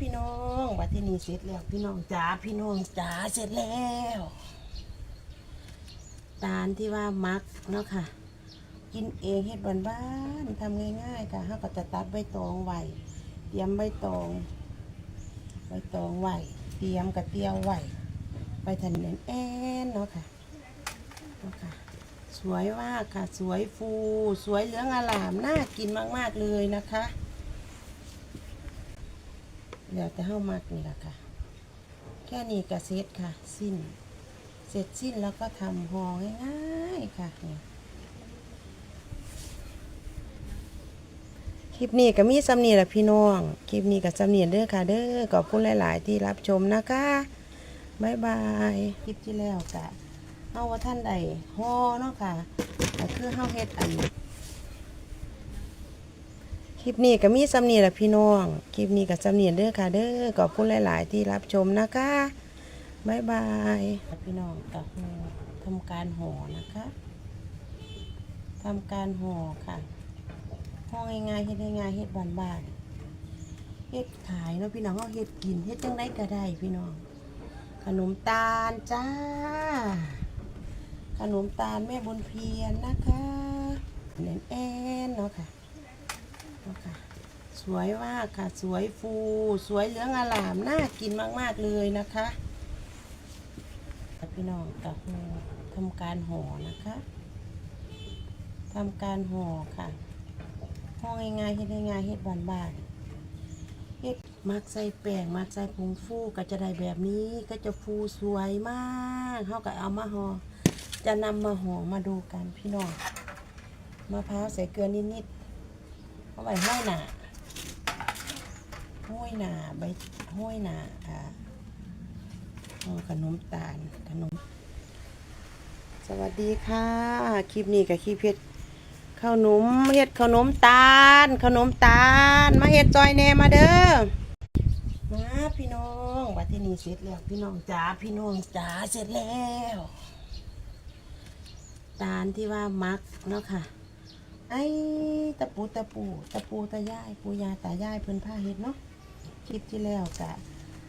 พี่น้องวัดที่นี่เสร็จแล้วพี่น้องจ๋าพี่น้องจ๋าเสร็จแล้วตาลที่ว่ามักเนาะค่ะ กินเองเฮ็ดบ้านๆทำง่ายๆค่ะเขาก็จะตัดใบตองไว้เตรียมใบตองใบตองไว้เตรียมกระเตียวไว้ไปทันเน้นแอนเนาะค่ะเนาะค่ะ สวยมากค่ะ สวยฟู สวยเหลืองอลามน่ากินมากๆเลยนะคะ เดี๋ยวจะเข้ามักนี่แหละค่ะ แค่นี้ก็เสร็จค่ะ สิ้น เสร็จสิ้นแล้วก็ทำห่อง่ายๆค่ะนี่คลิปนี้ก็มีสำเนียงละพี่น้อง คลิปนี้ก็สำเนียงเด้อค่ะ เด้อขอบคุณหลาย ๆ ที่รับชมนะคะบายบาย คลิปที่แล้วกะเฮาว่าท่านใดห่อเนาะค่ะก็คือเฮาเฮ็ดอัน ลิปนี้ก็มีสำเนียงละพี่น้อง คลิปนี้ก็สำเนียงเด้อค่ะเด้อขอบคุณหลาย ๆ ที่รับชมนะคะบ๊ายบายพี่น้องก็ห่อทำการห่อนะคะทำการห่อค่ะห่อง่ายๆเฮ็ดง่ายๆเฮ็ดบ้านๆเฮ็ดขายเนาะพี่น้องเฮาเฮ็ดกินเฮ็ดจังไดก็ได้พี่น้อง ขนมตาลจ้า ขนมตาลแม่บนเพียนนะคะแน่นแอนเนาะค่ะ ค่ะ สวยมากค่ะ สวยฟู สวยเหลืองอลาม น่ากินมาก ๆ เลยนะคะพี่น้องกับห่อทำการห่อนะคะทำการห่อค่ะห่อง่ายๆเฮ็ดง่ายๆเฮ็ดบานๆเฮ็ดมักใส่แป้งมักใส่ผงฟูก็จะได้แบบนี้ก็จะฟูสวยมากเขาก็เอามาห่อจะนำมาห่อมาดูกันพี่น้องมะพร้าวใส่เกลือนิดๆ เอาไว้ห้อยหนาห้อยหนาใบห้อยหนาอ่าขนมตาลขนม สวัสดีค่ะ คลิปนี้กับคลิปเฮ็ดข้าวหนมเฮ็ดขนมตาล ขนมตาล มาเฮ็ดจอยแนมาเด้อมาพี่น้องวัดที่นี่เสร็จแล้วพี่น้องจ๋าพี่น้องจ๋าเสร็จแล้ว ตาลที่ว่ามักเนาะค่ะ ไอ้ตะปูตะปูตะปูตะย่ายปูยาตายายเพิ่นผ้าเฮ็ดเนาะคลิปที่แล้วกะ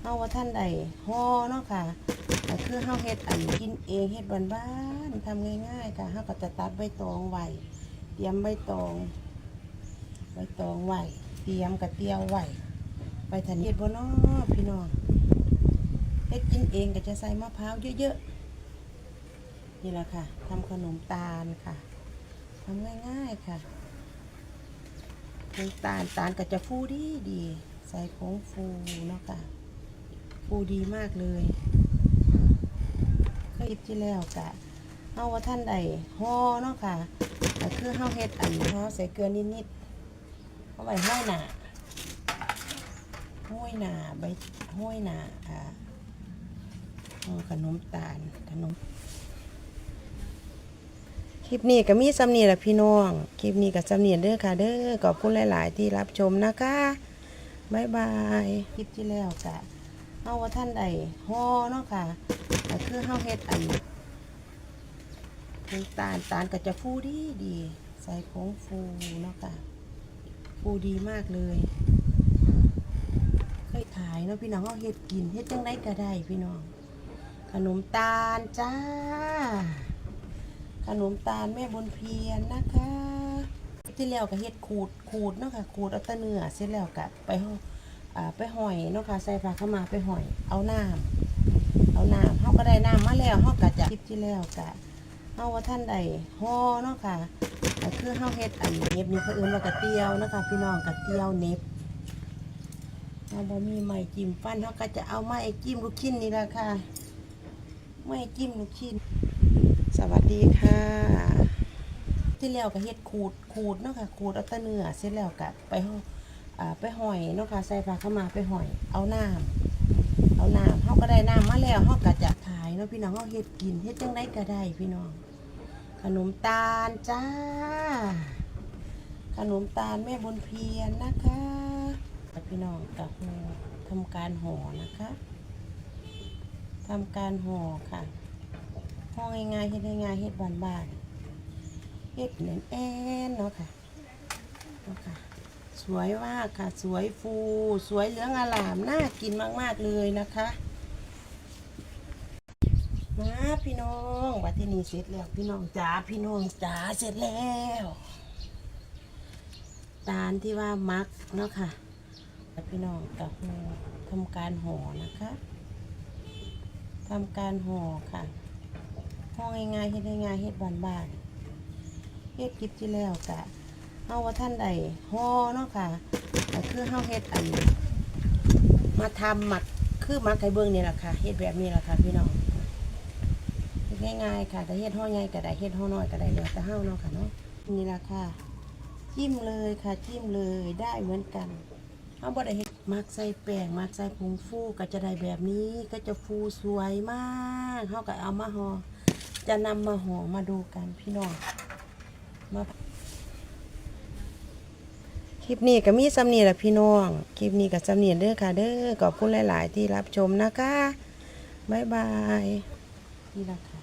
เฮาว่าท่านใดห่อเนาะค่ะก็คือเฮาเฮ็ดอันกินเองเฮ็ดบ้านๆทำง่ายๆค่ะเฮาก็จะตัดใบตองไว้เตรียมใบตองใบตองไว้เตรียมกระเตียวไว้ไปทันเฮ็ดบ่เนาะพี่น้องเฮ็ดกินเองก็จะใส่มะพร้าวเยอะๆนี่แหละค่ะทำขนมตาลค่ะ ทำง่ายๆค่ะน้ำตาลตาลก็จะฟูดีดี ใส่ผงฟูเนาะค่ะ ฟูดีมากเลยเคยที่แล้วกะเฮาว่าท่านใดห่อเนาะค่ะก็คือเฮาเฮ็ดอันเฮาใส่เกลือนิดๆเอาไว้ห้อยหนาห้อยหนาใบห้อยหนาอ่าขนมตาลขนม คลิปนี้ก็มีสำเนียงละพี่น้อง คลิปนี้ก็สำเนียงเด้อค่ะเด้อขอบคุณหลาย ๆ ที่รับชมนะคะบ๊ายบายคลิปที่แล้วกะเฮาว่าท่านใดห่อเนาะค่ะก็คือเฮาเฮ็ดอันน้ำตาลตาลก็จะฟูดีดีใส่ผงฟูเนาะค่ะฟูดีมากเลยเคยขายเนาะพี่น้องเฮาเฮ็ดกินเฮ็ดจังไดก็ได้พี่น้องขนมตาลจ้า ขนมตาลแม่บนเพียนนะคะที่แล้วก็เฮ็ดขูดขูดเนาะค่ะขูดเอาตะเนื้อเสร็จแล้วก็ไปห่ออไปห่อยเนาะค่ะใส่ผ้าเข้ามาไปห่อยเอาน้ำเอาน้ำเฮาก็ได้น้ำมาแล้วเฮาก็จะคลิปที่แล้วก็เฮาว่าท่านใดห่อเนาะค่ะก็คือเฮาเฮ็ดอันเน็บนี่เขาเอิ้นว่ากระเตียวนะคะพี่น้องกระเตียวเน็บเฮาบ่มีไม้จิ้มฟันเฮาก็จะเอาไม้จิ้มลูกชิ้นนี่ล่ะค่ะไม้จิ้มลูกชิ้น สวัสดีค่ะ ที่แล้วก็เฮ็ดขูดขูดเนาะค่ะขูดเอาตะเนื้อเสร็จแล้วก็ไปห่อไปห่อยเนาะค่ะใส่ผ้าเข้ามาไปห่อย เอาน้ำเอาน้ำเฮาก็ได้น้ำมาแล้วเฮาก็จะขายเนาะพี่น้องเฮาเฮ็ดกินเฮ็ดจังไดก็ได้พี่น้อง ขนมตาลจ้า ขนมตาลแม่บนเพียนนะคะพี่น้องกับห่อทำการห่อนะคะทำการห่อค่ะ อง่ายๆเฮ็ดง่ายๆเฮ็ดบ้านๆเฮ็ดแน่นแอนเนาะค่ะเนาะค่ะ สวยมากค่ะ สวยฟู สวยเหลืองอลาม น่ากินมากๆเลยนะคะ มาพี่น้องวัดที่นี่เสร็จแล้วพี่น้องจ๋าพี่น้องจ๋าเสร็จแล้วตาลที่ว่ามักเนาะค่ะพี่น้องกับห่อทำการห่อนะคะทำการห่อค่ะ ห่อง่ายๆเฮ็ดง่ายๆเฮ็ดบ้านๆเฮ็ดคลิปที่แล้วกะเฮาว่าท่านใดห่อเนาะค่ะก็คือเฮาเฮ็ดอัน มาทำหมักคือหมักไก่เบิ่งนี่แหละค่ะเฮ็ดแบบนี้แหละค่ะพี่น้องเฮ็ดง่ายๆค่ะแต่เฮ็ดห่อใหญ่ก็ได้เฮ็ดห่อน้อยก็ได้แล้วแต่เฮาเนาะค่ะเนาะนี่แหละค่ะจิ้มเลยค่ะจิ้มเลยได้เหมือนกันเฮาบ่ได้เฮ็ดมักใส่แป้งมักใส่ผงฟูก็จะได้แบบนี้ก็จะฟูสวยมากเฮาก็เอามาห่อ จะนำมาห่อมาดูกันพี่น้องมาคลิปนี้ก็มีสำเนียแหละพี่น้อง คลิปนี้ก็สำเนียเด้อค่ะเด้อขอบคุณหลาย ๆ ที่รับชมนะคะบ๊ายบายนี่ละค่ะ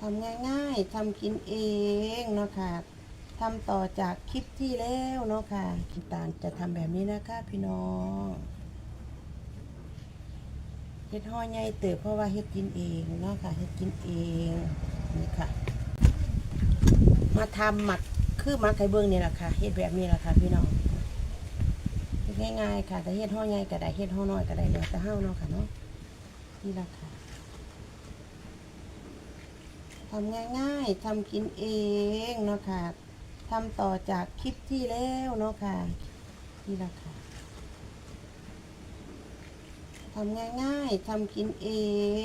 ทำง่ายๆทำกินเองเนาะค่ะทำต่อจากคลิปที่แล้วเนาะค่ะคิดตานจะทำแบบนี้นะคะพี่น้อง เฮ็ดห่อใหญ่เติบเพราะว่าเฮ็ดกินเองเนาะค่ะเฮ็ดกินเองนี่ค่ะ มาทำหมักคือหมักไก่เบิ้งนี่แหละค่ะเฮ็ดแบบนี้แหละค่ะพี่น้องเฮ็ดง่ายๆค่ะแต่เฮ็ดห่อใหญ่ก็ได้เฮ็ดห่อน้อยก็ได้แล้วแต่เฮาเนาะค่ะเนาะนี่แหละค่ะทำง่ายๆทำกินเองเนาะค่ะทำต่อจากคลิปที่แล้วเนาะค่ะนี่แหละค่ะทำง่ายๆทำกินเอ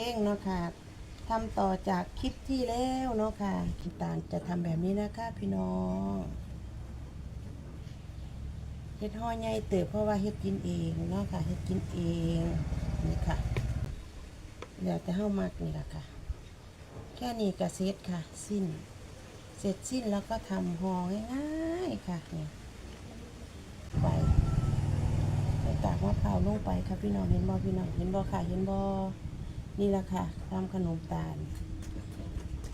งเนาะค่ะทำต่อจากคลิปที่แล้วเนาะค่ะคิดตานจะทำแบบนี้นะคะพี่น้องเฮ็ดห่อใหญ่เติบเพราะว่าเฮ็ดกินเองเนาะค่ะเฮ็ดกินเองนี่ค่ะเดี๋ยวจะเข้ามักนี่แหละค่ะ แค่นี้ก็เสร็จค่ะ สิ้น เสร็จสิ้นแล้วก็ทำห่อง่ายๆค่ะเนี่ยไปไป ตากมะพร้าวลงไปค่ะพี่น้องเห็นบ่พี่น้องเห็นบ่ค่ะเห็นบ่นี่ละค่ะทำขนมตาล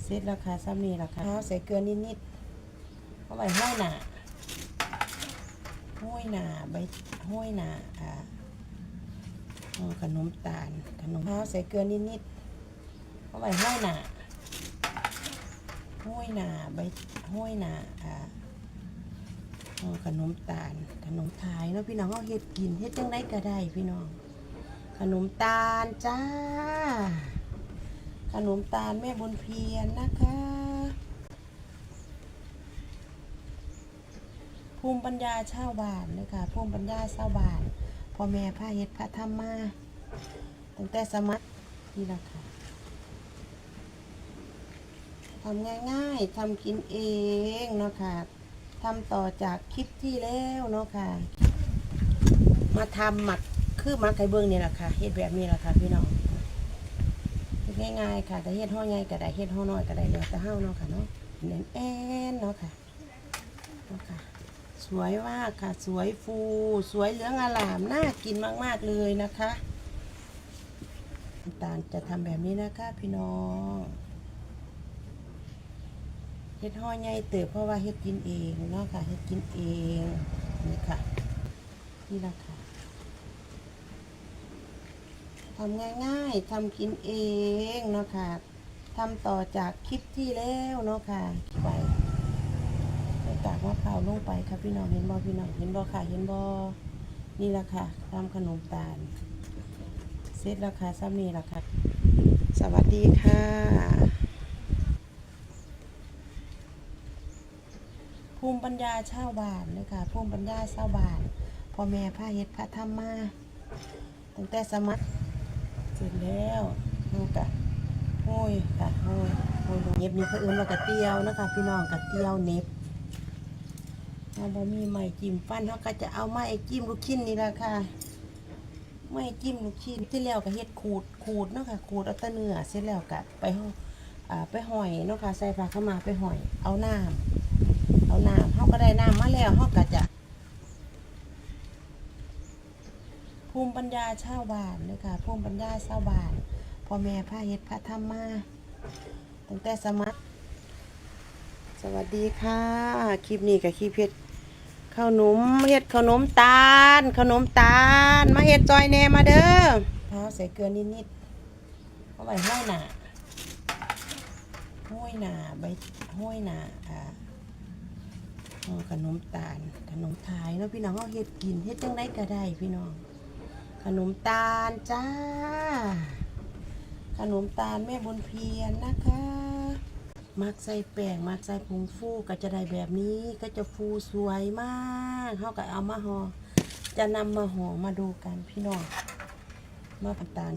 เสร็จแล้วค่ะซ้ำนี่แหละค่ะใส่เกลือนิดๆเอาไว้ห้อยหนาห้อยหนาใบห้อยหนาอ่าขนมตาลขนมข้าวใส่เกลือนิดๆเอาไว้ห้อยหนาห้อยหนาใบห้อยหนาอ่า ขนมตาล ขนมทายเนาะพี่น้องเอาเฮ็ดกินเฮ็ดจังไดก็ได้พี่น้อง ขนมตาลจ้า ขนมตาลแม่บนเพียนนะคะภูมิปัญญาชาวบ้านเลยค่ะภูมิปัญญาชาวบ้านพ่อแม่พาเฮ็ดพาทำมาตั้งแต่สมัยนี่แหละค่ะทำง่ายๆทำกินเองเนาะค่ะ ทำต่อจากคลิปที่แล้วเนาะค่ะ มาทำหมักคือหมักไก่เบิ้งนี่แหละค่ะเฮ็ดแบบนี้แหละค่ะพี่น้องง่ายๆค่ะแต่เฮ็ดห่อใหญ่ก็ได้เฮ็ดห่อน้อยก็ได้แล้วแต่เฮาเนาะค่ะเนาะแน่นแอนเนาะค่ะเนาะค่ะ สวยมากค่ะ สวยฟู สวยเหลืองอลามน่ากินมากๆเลยนะคะตาลจะทำแบบนี้นะคะ พี่น้อง เฮ็ดห่อใหญ่เติบเพราะว่าเฮ็ดกินเองเนาะค่ะเฮ็ดกินเองนี่ค่ะนี่แหละค่ะทำง่ายๆทำกินเองเนาะค่ะทำต่อจากคลิปที่แล้วเนาะค่ะไปไปตากมะพร้าวลงไปค่ะพี่น้องเห็นบ่พี่น้องเห็นบ่ค่ะเห็นบ่นี่แหละค่ะทำขนมตาลเสร็จแล้วค่ะซ้ำนี่ละค่ะ สวัสดีค่ะ ภูมิปัญญาชาวบ้านเลยค่ะภูมิปัญญาชาวบ้านพ่อแม่พาเฮ็ดพาทำมาตั้งแต่สมัยเสร็จแล้วนูกะโห้ยกะโห้ยโห้ยเย็บนี่เขาเอื้นว่ากะเตียวนะคะพี่น้องกะเตียวเน็บถ้าบ่มีไม้จิ้มฟันเขาก็จะเอาไม้จิ้มลูกชิ้นนี่แหละค่ะไม้จิ้มลูกชิ้นที่แล้วก็เฮ็ดขูดขูดเนาะค่ะขูดเอาตะเนื้อเสร็จแล้วก็ไปห่ออ่าไปหอยเนาะค่ะใส่ผ้าขามาไปหอยเอาน้ำเอาน้ำเขา ก็ได้น้ำมาแล้วเขาก็จะภูมิปัญญาชาวบ้านเลยค่ะภูมิปัญญาชาวบ้านพ่อแม่พาเฮ็ดพาทำมาตั้งแต่สมัยสวัสดีค่ะ คลิปนี้กับคลิปเฮ็ดข้าวหนมเฮ็ดขนมตาลขนมตาลมาเฮ็ดจอยแน่มาเด้อพร้าใส่เกลือนิดๆเอาไว้ห้อยหนาห้อยหนาใบห้อยหนาอ่า ขนมตาล ขนมขายเนาะพี่น้องเอาเฮ็ดกินเฮ็ดจังไดก็ได้พี่น้อง ขนมตาลจ้า ขนมตาลแม่บุญเพียรนะคะ มักใส่แป้งมักใส่ผงฟูก็จะได้แบบนี้ก็จะฟูสวยมากเขาก็เอามาหอ่อจะนำมาห่อมาดูกันพี่น้องมาตาล